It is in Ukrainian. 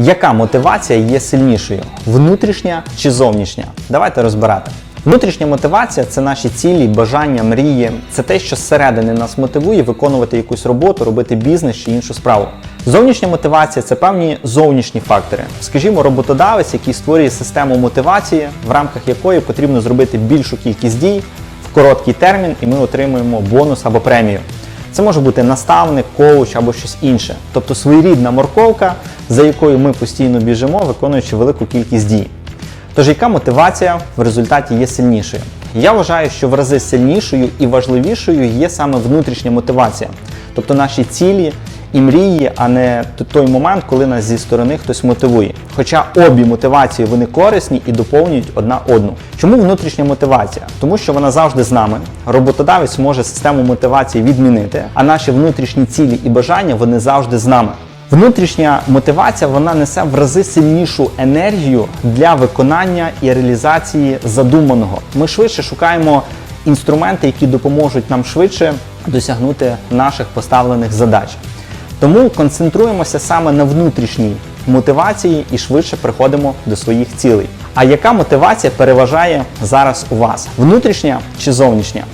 Яка мотивація є сильнішою? Внутрішня чи зовнішня? Давайте розбирати. Внутрішня мотивація це наші цілі, бажання, мрії. Це те, що зсередини нас мотивує виконувати якусь роботу, робити бізнес чи іншу справу. Зовнішня мотивація це певні зовнішні фактори. Скажімо, роботодавець, який створює систему мотивації, в рамках якої потрібно зробити більшу кількість дій в короткий термін, і ми отримуємо бонус або премію. Це може бути наставник, коуч або щось інше, тобто своєрідна морковка, за якою ми постійно біжимо, виконуючи велику кількість дій. Тож яка мотивація в результаті є сильнішою? Я вважаю, що в рази сильнішою і важливішою є саме внутрішня мотивація, тобто наші цілі і мрії, а не той момент, коли нас зі сторони хтось мотивує. Хоча обі мотивації вони корисні і доповнюють одна одну. Чому внутрішня мотивація? Тому що вона завжди з нами. Роботодавець може систему мотивації відмінити, а наші внутрішні цілі і бажання вони завжди з нами. Внутрішня мотивація вона несе в рази сильнішу енергію для виконання і реалізації задуманого. Ми швидше шукаємо інструменти, які допоможуть нам швидше досягнути наших поставлених задач. Тому концентруємося саме на внутрішній мотивації і швидше приходимо до своїх цілей. А яка мотивація переважає зараз у вас? Внутрішня чи зовнішня?